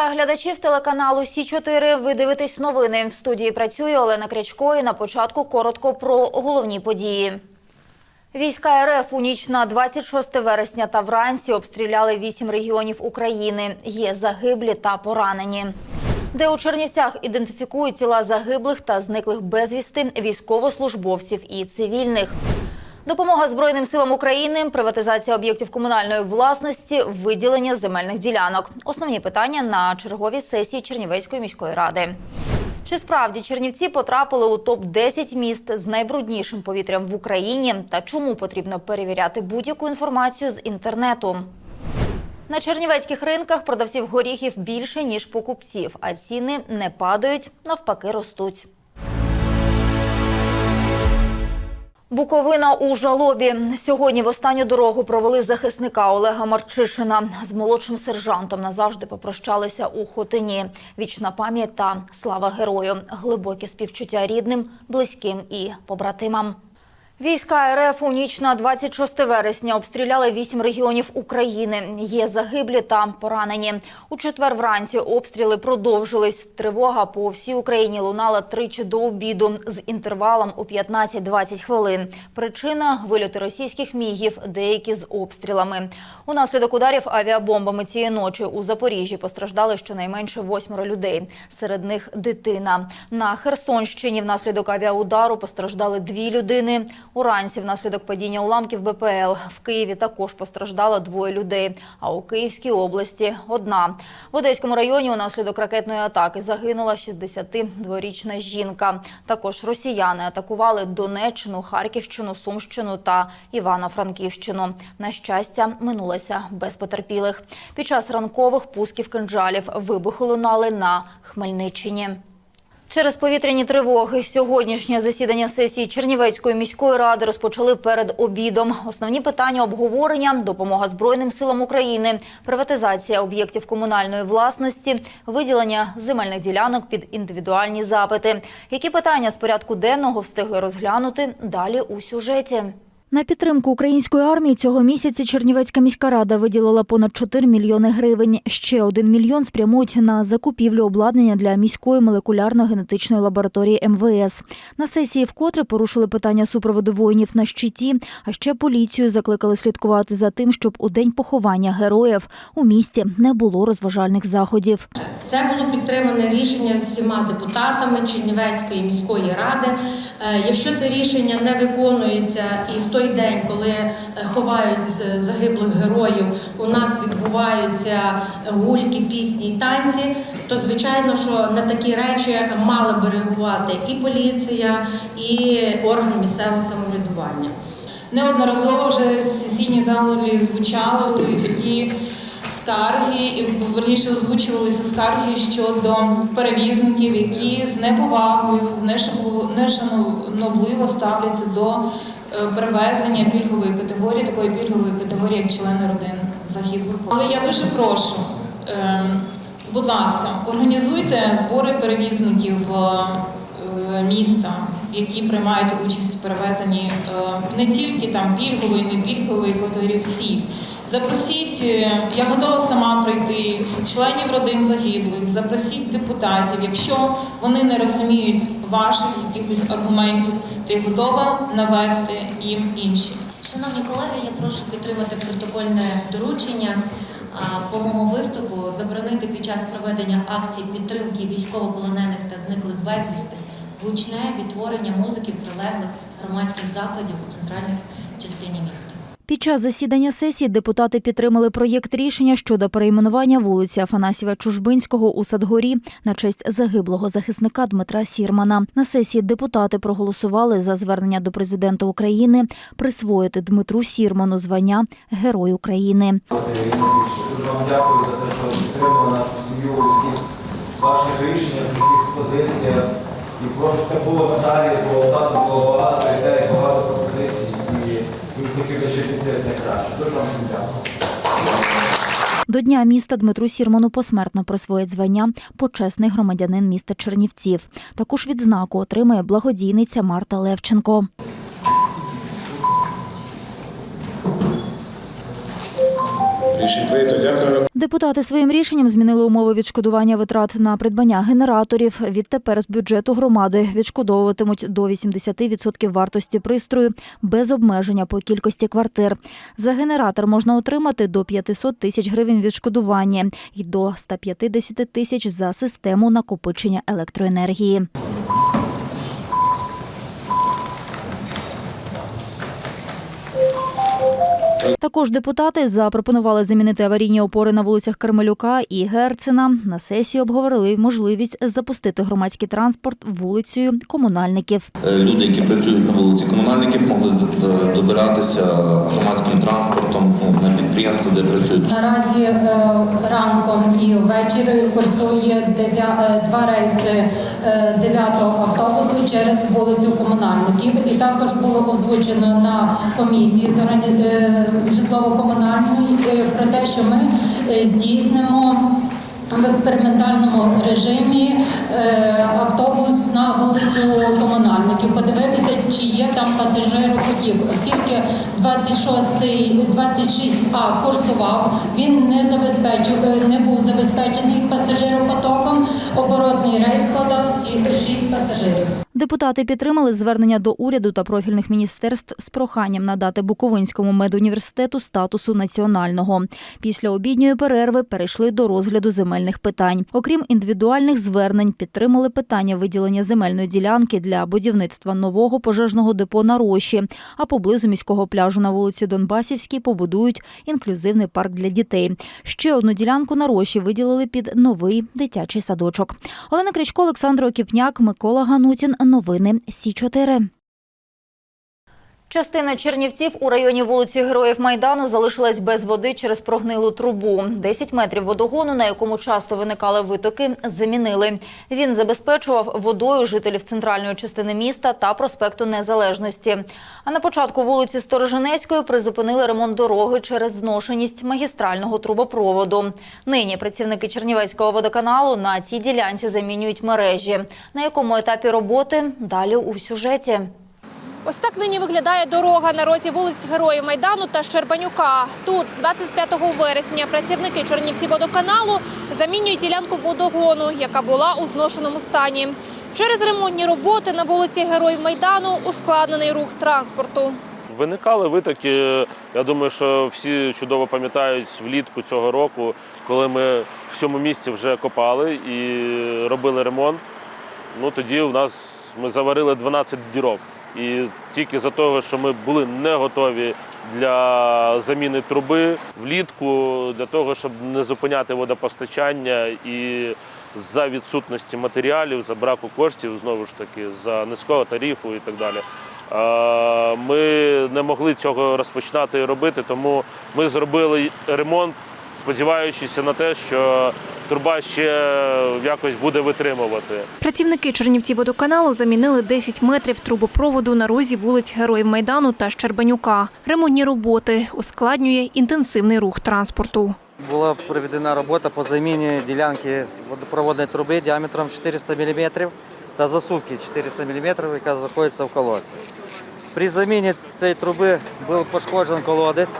Вітаю глядачів телеканалу Сі 4 Ви дивитесь новини. В студії працює Олена Крячко. І на початку коротко про головні події. Війська РФ у ніч на 26 вересня та вранці обстріляли вісім регіонів України. Є загиблі та поранені. Де у Чернівцях ідентифікують тіла загиблих та зниклих безвісти військовослужбовців і цивільних. Допомога Збройним силам України, приватизація об'єктів комунальної власності, виділення земельних ділянок. Основні питання на черговій сесії Чернівецької міської ради. Чи справді Чернівці потрапили у топ 10 міст з найбруднішим повітрям в Україні? Та чому потрібно перевіряти будь-яку інформацію з інтернету? На чернівецьких ринках продавців горіхів більше ніж покупців, а ціни не падають, навпаки, ростуть. Буковина у жалобі. Сьогодні в останню дорогу провели захисника Олега Марчишина. З молодшим сержантом назавжди попрощалися у Хотині. Вічна пам'ять та слава герою. Глибокі співчуття рідним, близьким і побратимам. Війська РФ у ніч на 26 вересня обстріляли вісім регіонів України. Є загиблі та поранені. У четвер вранці обстріли продовжились. Тривога по всій Україні лунала тричі до обіду з інтервалом у 15-20 хвилин. Причина – вильоти російських мігів, деякі з обстрілами. Унаслідок ударів авіабомбами цієї ночі у Запоріжжі постраждали щонайменше восьмеро людей. Серед них дитина. На Херсонщині внаслідок авіаудару постраждали дві людини. Уранці внаслідок падіння уламків БПЛ в Києві також постраждало двоє людей, а у Київській області – одна. В Одеському районі унаслідок ракетної атаки загинула 62-річна жінка. Також росіяни атакували Донеччину, Харківщину, Сумщину та Івано-Франківщину. На щастя, минулося без потерпілих. Під час ранкових пусків кинджалів вибухи лунали на Хмельниччині. Через повітряні тривоги сьогоднішнє засідання сесії Чернівецької міської ради розпочали перед обідом. Основні питання обговорення – допомога Збройним силам України, приватизація об'єктів комунальної власності, виділення земельних ділянок під індивідуальні запити. Які питання з порядку денного встигли розглянути далі у сюжеті. На підтримку української армії цього місяця Чернівецька міська рада виділила понад 4 мільйони гривень. Ще один мільйон спрямують на закупівлю обладнання для міської молекулярно-генетичної лабораторії МВС. На сесії вкотре порушили питання супроводу воїнів на щиті, а ще поліцію закликали слідкувати за тим, щоб у день поховання героїв у місті не було розважальних заходів. Це було підтримане рішення всіма депутатами Чернівецької міської ради. Е, Якщо це рішення не виконується, і в той день, коли е, ховають загиблих героїв, у нас відбуваються гульки, пісні і танці, то звичайно, що на такі речі мали би реагувати і поліція, і орган місцевого самоврядування. Неодноразово вже в сесійній залі звучали такі скарги, і верніше озвучувалися скарги щодо перевізників, які з неповагою, з нешанобливо ставляться до перевезення пільгової категорії, такої пільгової категорії, як члени родин загиблих. Але я дуже прошу, е, будь ласка, організуйте збори перевізників е, міста, які приймають участь в перевезенні е, не тільки там пільгової, не пільгової категорії, всіх. Запросіть, е, я готова сама прийти, членів родин загиблих, запросіть депутатів. Якщо вони не розуміють ваших якихось аргументів, то я готова навести їм інші. Шановні колеги, я прошу підтримати протокольне доручення по моєму виступу заборонити під час проведення акцій підтримки військовополонених та зниклих безвісти гучне відтворення музики в прилеглих громадських закладів у центральній частині міста. Під час засідання сесії депутати підтримали проєкт рішення щодо перейменування вулиці Афанасіва Чужбинського у Садгорі на честь загиблого захисника Дмитра Сірмана. На сесії депутати проголосували за звернення до президента України присвоїти Дмитру Сірману звання Герой України. Дуже вам дякую за те, що підтримали нашу сім'ю у всіх ваших рішеннях, у всіх позиціях. І прошу, щоб було далі, бо там було багато ідей, багато пропозицій. І дуже хотів лишитися найкраще. Дуже вам всім дякую. До Дня міста Дмитру Сірману посмертно присвоїть звання почесний громадянин міста Чернівців. Таку ж відзнаку отримає благодійниця Марта Левченко. Прийнято. Дякую. Депутати своїм рішенням змінили умови відшкодування витрат на придбання генераторів. Відтепер з бюджету громади відшкодовуватимуть до 80% вартості пристрою без обмеження по кількості квартир. За генератор можна отримати до 500 тисяч гривень відшкодування і до 150 тисяч за систему накопичення електроенергії. Також депутати запропонували замінити аварійні опори на вулицях Кармелюка і Герцена. На сесії обговорили можливість запустити громадський транспорт вулицею комунальників. Е, Люди, які працюють на вулиці комунальників, могли добиратися громадським транспортом підприємства, де працюють. Наразі е, ранком і ввечері курсує е, два рейси дев'ятого 9-го автобусу через вулицю комунальників. І також було озвучено на комісії з е, житлово-комунальної е, про те, що ми е, здійснимо. В експериментальному режимі е, автобус на вулицю комунальників. Подивитися, чи є там пасажиропотік, оскільки 26-й, 26А курсував, він не забезпечив, е, не був забезпечений пасажиропотоком. Оборотний рейс складав 6 пасажирів. Депутати підтримали звернення до уряду та профільних міністерств з проханням надати Буковинському медуніверситету статусу національного. Після обідньої перерви перейшли до розгляду земельних питань. Окрім індивідуальних звернень, підтримали питання виділення земельної ділянки для будівництва нового пожежного депо на Роші. А поблизу міського пляжу на вулиці Донбасівській побудують інклюзивний парк для дітей. Ще одну ділянку на Роші виділили під новий дитячий садочок. Олена Кричко, Олександр Окіпняк, Микола Ганутін. Новини Сі 4 Частина чернівців у районі вулиці Героїв Майдану залишилась без води через прогнилу трубу. 10 метрів водогону, на якому часто виникали витоки, замінили. Він забезпечував водою жителів центральної частини міста та проспекту Незалежності. А на початку вулиці Сторожинецької призупинили ремонт дороги через зношеність магістрального трубопроводу. Нині працівники Чернівецького водоканалу на цій ділянці замінюють мережі. На якому етапі роботи далі у сюжеті. Ось так нині виглядає дорога на розі вулиць Героїв Майдану та Щербанюка. Тут, з 25 вересня, працівники Чернівці-водоканалу замінюють ділянку водогону, яка була у зношеному стані. Через ремонтні роботи на вулиці Героїв Майдану ускладнений рух транспорту. Виникали витоки. Я думаю, що всі чудово пам'ятають влітку цього року, коли ми в цьому місці вже копали і робили ремонт. Ну тоді у нас ми заварили 12 дірок. І тільки за того, що ми були не готові для заміни труби влітку, для того, щоб не зупиняти водопостачання і за відсутності матеріалів, за браку коштів, знову ж таки, за низького тарифу і так далі. Ми не могли цього розпочинати і робити, тому ми зробили ремонт, сподіваючись на те, що труба ще якось буде витримувати. Працівники Чернівці-водоканалу замінили 10 метрів трубопроводу на розі вулиць Героїв Майдану та Щербанюка. Ремонтні роботи ускладнює інтенсивний рух транспорту. Була проведена робота по заміні ділянки водопроводної труби діаметром 400 мм та засувки 400 мм, яка знаходиться в колодці. При заміні цієї труби був пошкоджений колодець.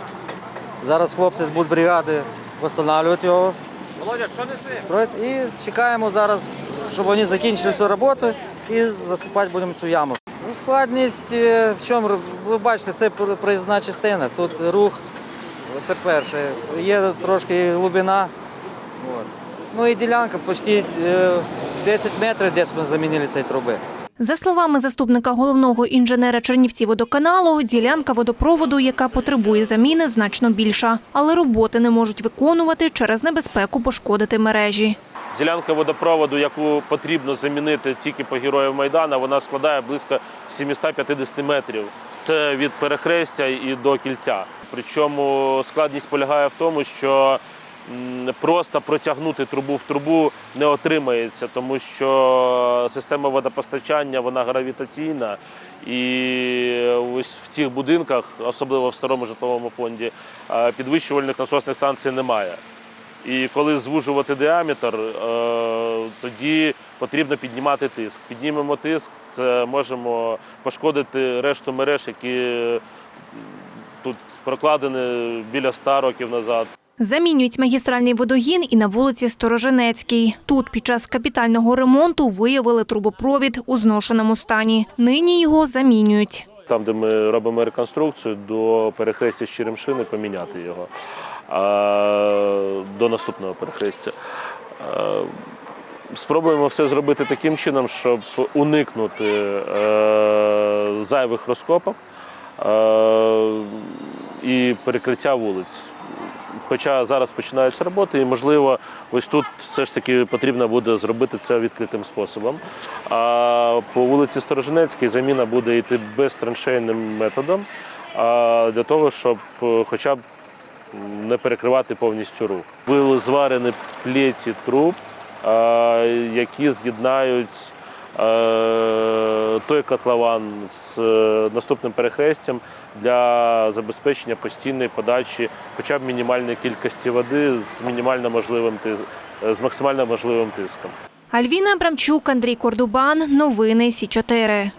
Зараз хлопці з будбригади встановлюють його. Строять. І чекаємо зараз, щоб вони закінчили цю роботу і засипати будемо цю яму. Ну, Складність е, в чому? Ви бачите, це проїзна частина. Тут рух це перше. Є трошки глибина. Ну і ділянка почти е, 10 метрів, десь ми замінили цієї труби. За словами заступника головного інженера Чернівці водоканалу, ділянка водопроводу, яка потребує заміни, значно більша, але роботи не можуть виконувати через небезпеку пошкодити мережі. Ділянка водопроводу, яку потрібно замінити тільки по героїв Майдана, вона складає близько 750 метрів. Це від перехрестя і до кільця. Причому складність полягає в тому, що просто протягнути трубу в трубу не отримається, тому що система водопостачання вона гравітаційна. І ось в цих будинках, особливо в старому житловому фонді, е, підвищувальних насосних станцій немає. І коли звужувати діаметр, е, тоді потрібно піднімати тиск. Піднімемо тиск, це можемо пошкодити решту мереж, які тут прокладені біля 100 років назад. Замінюють магістральний водогін і на вулиці Сторожинецькій. Тут під час капітального ремонту виявили трубопровід у зношеному стані. Нині його замінюють. Там, де ми робимо реконструкцію, до перехрестя з Черемшини поміняти його а, до наступного перехрестя. Спробуємо все зробити таким чином, щоб уникнути е, зайвих розкопок е, і перекриття вулиць. Хоча зараз починаються роботи, і можливо, ось тут все ж таки потрібно буде зробити це відкритим способом. А по вулиці Сторожинецькій заміна буде йти безтраншейним методом, для того, щоб е, хоча б не перекривати повністю рух. Були зварені плеті труб, які з'єднають той котлован з е, наступним перехрестям для забезпечення постійної подачі хоча б мінімальної кількості води з мінімально можливим е, з максимально можливим тиском. Альвіна Абрамчук, Андрій Кордубан. Новини Сі 4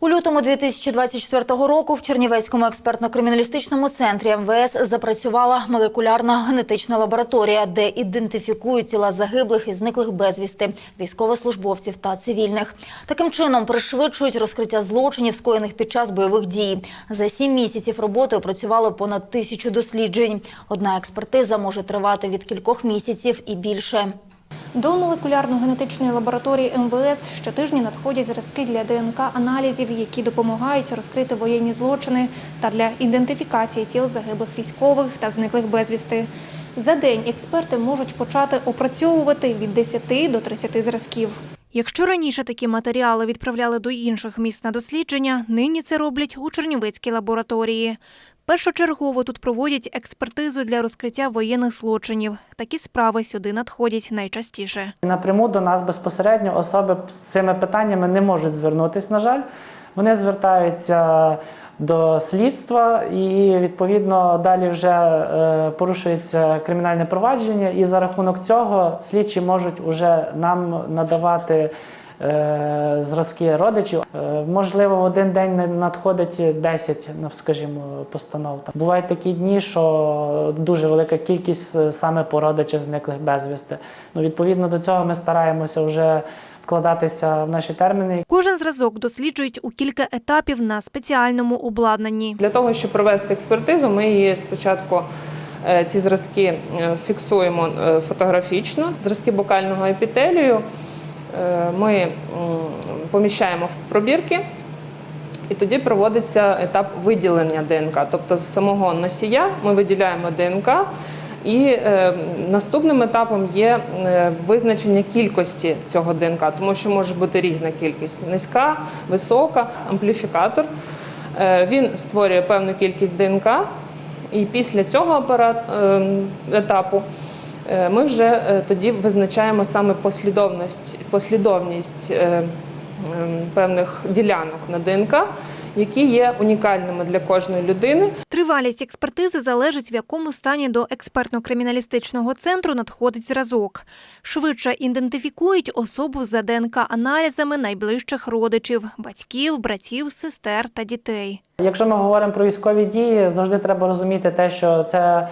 У лютому 2024 року в Чернівецькому експертно-криміналістичному центрі МВС запрацювала молекулярна генетична лабораторія, де ідентифікують тіла загиблих і зниклих безвісти військовослужбовців та цивільних. Таким чином пришвидшують розкриття злочинів, скоєних під час бойових дій. За сім місяців роботи опрацювало понад тисячу досліджень. Одна експертиза може тривати від кількох місяців і більше. До молекулярно-генетичної лабораторії МВС щотижня надходять зразки для ДНК-аналізів, які допомагають розкрити воєнні злочини та для ідентифікації тіл загиблих військових та зниклих безвісти. За день експерти можуть почати опрацьовувати від 10 до 30 зразків. Якщо раніше такі матеріали відправляли до інших міст на дослідження, нині це роблять у Чернівецькій лабораторії. Першочергово тут проводять експертизу для розкриття воєнних злочинів. Такі справи сюди надходять найчастіше. Напряму до нас безпосередньо особи з цими питаннями не можуть звернутися, на жаль. Вони звертаються до слідства і відповідно далі вже е, порушується кримінальне провадження, і за рахунок цього слідчі можуть уже нам надавати. Е, Зразки родичів. Е, Можливо, в один день не надходить 10, ну, скажімо, постанов. Бувають такі дні, що дуже велика кількість саме по родичах зниклих безвісти. Ну, відповідно до цього ми стараємося вже вкладатися в наші терміни. Кожен зразок досліджують у кілька етапів на спеціальному обладнанні. Для того, щоб провести експертизу, ми її спочатку е, ці зразки фіксуємо фотографічно. Зразки бокального епітелію ми поміщаємо в пробірки. І тоді проводиться етап виділення ДНК. Тобто з самого носія ми виділяємо ДНК, і е, наступним етапом є е, визначення кількості цього ДНК, тому що може бути різна кількість низька, висока, ампліфікатор. Е, він створює певну кількість ДНК, і після цього апарат, е, етапу е, ми вже е, тоді визначаємо саме послідовність, послідовність е, певних ділянок на ДНК, які є унікальними для кожної людини. Тривалість експертизи залежить, в якому стані до експертно-криміналістичного центру надходить зразок. Швидше ідентифікують особу за ДНК-аналізами найближчих родичів – батьків, братів, сестер та дітей. Якщо ми говоримо про військові дії, завжди треба розуміти те, що це е,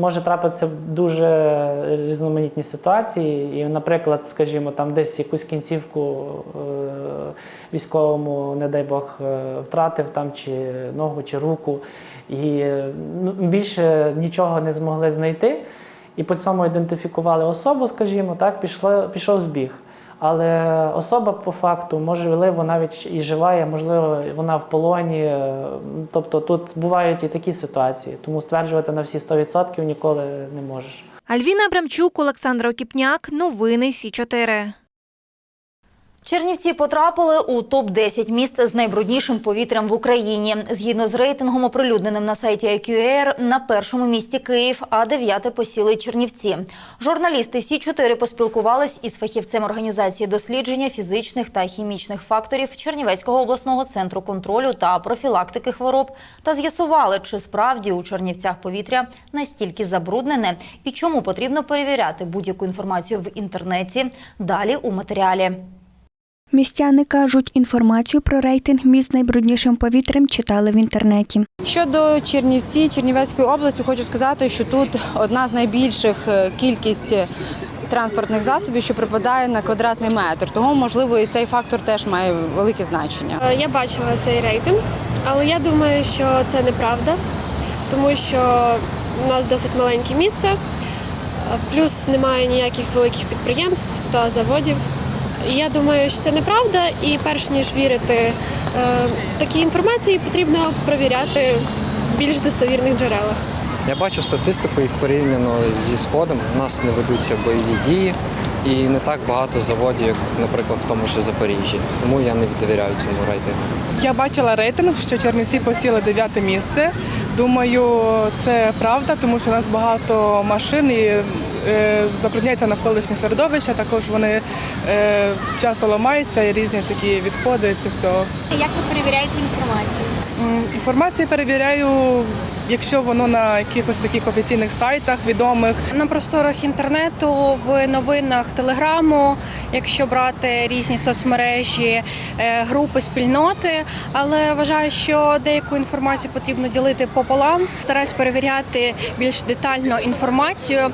може трапитися дуже різноманітні ситуації. І, наприклад, скажімо, там десь якусь кінцівку е, військовому, не дай Бог, е, втратив там чи ногу, чи руку, і е, ну, більше нічого не змогли знайти. І по цьому ідентифікували особу, скажімо, так, пішло, пішов збіг. Але особа по факту, можливо, навіть і жива, є, можливо, вона в полоні. е, Тобто тут бувають і такі ситуації, тому стверджувати на всі 100% ніколи не можеш. Альвіна Абрамчук, Олександр Окіпняк. Новини Сі 4 Чернівці потрапили у топ-10 міст з найбруднішим повітрям в Україні. Згідно з рейтингом, оприлюдненим на сайті IQAir, на першому місці Київ, а дев'яте посіли Чернівці. Журналісти Сі 4 поспілкувались із фахівцем організації дослідження фізичних та хімічних факторів Чернівецького обласного центру контролю та профілактики хвороб та з'ясували, чи справді у Чернівцях повітря настільки забруднене і чому потрібно перевіряти будь-яку інформацію в інтернеті. Далі у матеріалі. Містяни кажуть, інформацію про рейтинг міст з найбруднішим повітрям читали в інтернеті. Щодо Чернівці, Чернівецької області, хочу сказати, що тут одна з найбільших е, кількість транспортних засобів, що припадає на квадратний метр. Тому, можливо, і цей фактор теж має велике значення. Е, Я бачила цей рейтинг, але я думаю, що це неправда, тому що у нас досить маленьке місто, е, плюс немає ніяких великих підприємств та заводів. Я думаю, що це неправда, і перш ніж вірити е, такій інформації, потрібно провіряти в більш достовірних джерелах. Я бачу статистику і порівняно зі сходом у нас не ведуться бойові дії і не так багато заводів, як, наприклад, в тому ж Запоріжжі. Тому я не довіряю цьому рейтингу. Я бачила рейтинг, що Чернівці посіли дев'яте місце. Думаю, це правда, тому що у нас багато машин і е, забрудняється навколишнє середовище. Також вони е, часто ламається і різні такі відходи. Це все. Як ви перевіряєте інформацію? Інформацію перевіряю, якщо воно на якихось таких офіційних сайтах відомих. На просторах інтернету, в новинах телеграму, якщо брати різні соцмережі, е, групи, спільноти. Але вважаю, що деяку інформацію потрібно ділити пополам. Стараюсь перевіряти більш детально інформацію,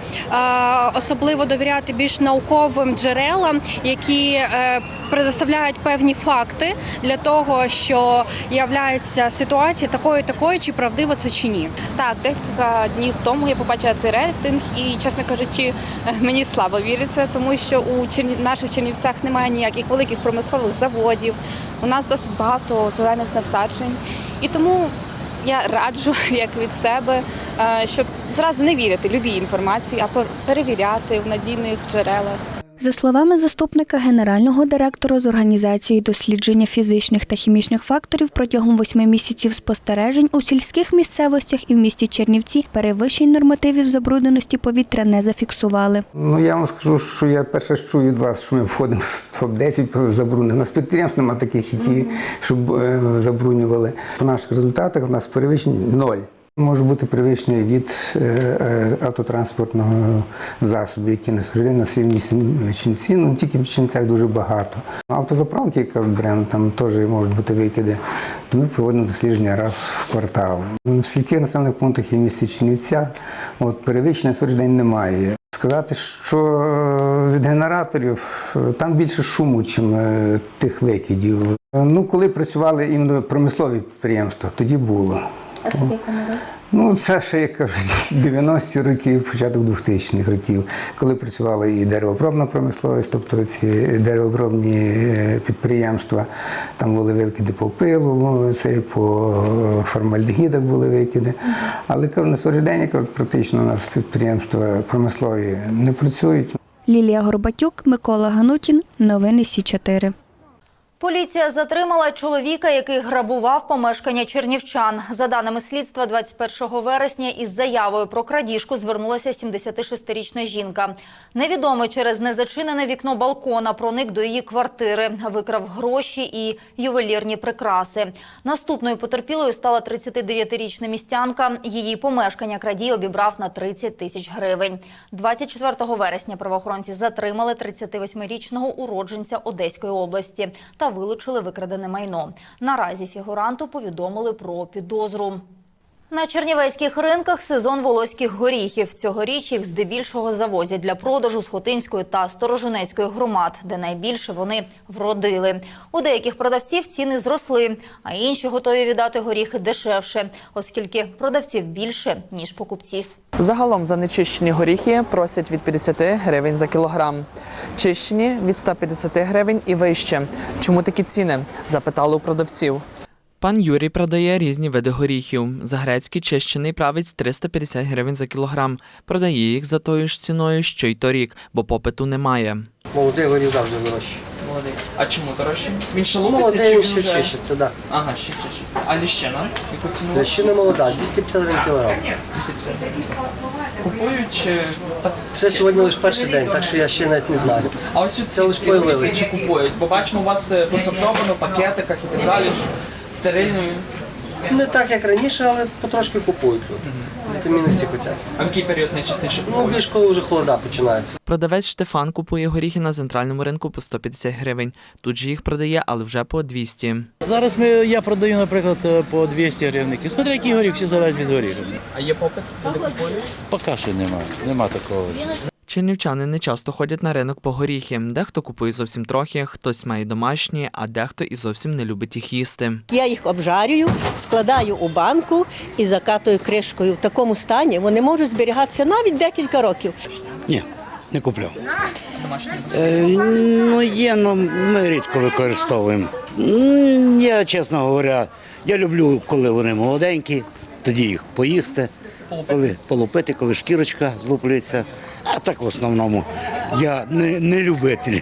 особливо довіряти більш науковим джерелам, які е, предоставляють певні факти для того, що являється ситуація такою, такою, чи правдиво це чи ні. Так, декілька днів тому я побачила цей рейтинг і, чесно кажучи, мені слабо віриться, тому що у наших Чернівцях немає ніяких великих промислових заводів. У нас досить багато зелених насаджень. І тому я раджу, як від себе, е, щоб зразу не вірити любій інформації, а пер- перевіряти в надійних джерелах. За словами заступника генерального директора з організації дослідження фізичних та хімічних факторів, протягом восьми місяців спостережень у сільських місцевостях і в місті Чернівці перевищень нормативів забрудненості повітря не зафіксували. Ну я вам скажу, що я перше чую від вас, що ми входимо в топ-10 забруднених. У нас підприємств немає таких, які щоб е, забруднювали. По наших результатах у нас перевищень ноль. Може бути перевищення від е, е, автотранспортного засобу, які на сьогодні своїй місці чинці. Ну тільки в чинцях дуже багато. Автозаправки, як кажуть, бренд, там теж можуть бути викиди. То ми проводимо дослідження раз в квартал. В сільських населених пунктах в місті Чинівця от перевищення на немає. Сказати, що е, від генераторів е, там більше шуму, ніж тих викидів. Е, Ну, коли працювали іменно промислові підприємства, тоді було. А це в якому році? Ну, це ще, як кажуть, 90-ті роки, початок 2000-х років, коли працювала і деревообробна промисловість, тобто ці деревообробні е, підприємства, там були викиди по пилу, це і по е, формальдегідах були викиди. Але кажу, на сьогодні кажу, практично у нас підприємства промислові не працюють. Лілія Горбатюк, Микола Ганутін. Новини Сі 4 Поліція затримала чоловіка, який грабував помешкання чернівчан. За даними слідства, 21 вересня із заявою про крадіжку звернулася 76-річна жінка. Невідомий через незачинене вікно балкона проник до її квартири, викрав гроші і ювелірні прикраси. Наступною потерпілою стала 39-річна містянка. Її помешкання крадій обібрав на 30 тисяч гривень. 24 вересня правоохоронці затримали 38-річного уродженця Одеської області та вилучили викрадене майно. Наразі фігуранту повідомили про підозру. На чернівецьких ринках сезон волоських горіхів. Цьогоріч їх здебільшого завозять для продажу з Хотинської та Сторожинецької громад, де найбільше вони вродили. У деяких продавців ціни зросли, а інші готові віддати горіхи дешевше, оскільки продавців більше, ніж покупців. Загалом за нечищені горіхи просять від 50 гривень за кілограм. Чищені від 150 гривень і вище. Чому такі ціни? Запитали у продавців. Пан Юрій продає різні види горіхів. Загрецький чищений правець 350 гривень за кілограм. Продає їх за тою ж ціною, що й торік, бо попиту немає. Молодий горіх завжди дорожчий. Молодий. А чому дорожче? Він Молодий він ще чищиться, так. Ага, ще чищиться. А ліщина? Яку ціну? Да. Молода, 250 гривень кілограм. 250. Купують чи? Це сьогодні лише перший день, так що я ще навіть не знаю. А ось ці лише всі появились. чи купують? Бо бачимо, у вас е, посортовано в пакетиках і так далі, стерильною. Не так, як раніше, але потрошки купують тут. Вітаміни всі хочуть. А в який період найчастіше Ну, більш коли вже холода починаються. Продавець Штефан купує горіхи на центральному ринку по 150 гривень. Тут же їх продає, але вже по 200. Зараз ми, я продаю, наприклад, по 200 гривень. Смотри, який горіх, всі залежить від горіха. А є попит? Люди купують? Поки що немає, нема такого. Чернівчани не часто ходять на ринок по горіхи. Дехто купує зовсім трохи, хтось має домашні, а дехто і зовсім не любить їх їсти. Я їх обжарюю, складаю у банку і закатую кришкою. В такому стані вони можуть зберігатися навіть декілька років. Ні, не купляв. Е, ну, є, але ми рідко використовуємо. Я, чесно говоря, я люблю, коли вони молоденькі, тоді їх поїсти, коли полупити, коли шкірочка злуплюється. А так в основному я не, не любитель.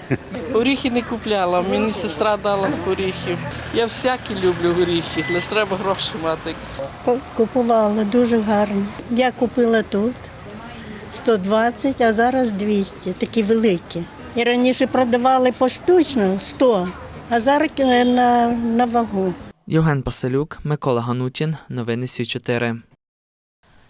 Горіхи не купляла, мені сестра дала горіхів. Я всякі люблю горіхи, але треба гроші мати. Купувала дуже гарно. Я купила тут 120, а зараз 200, такі великі. І раніше продавали поштучно 100, а зараз е, на, на вагу. Євген Паселюк, Микола Ганутін. Новини Сі 4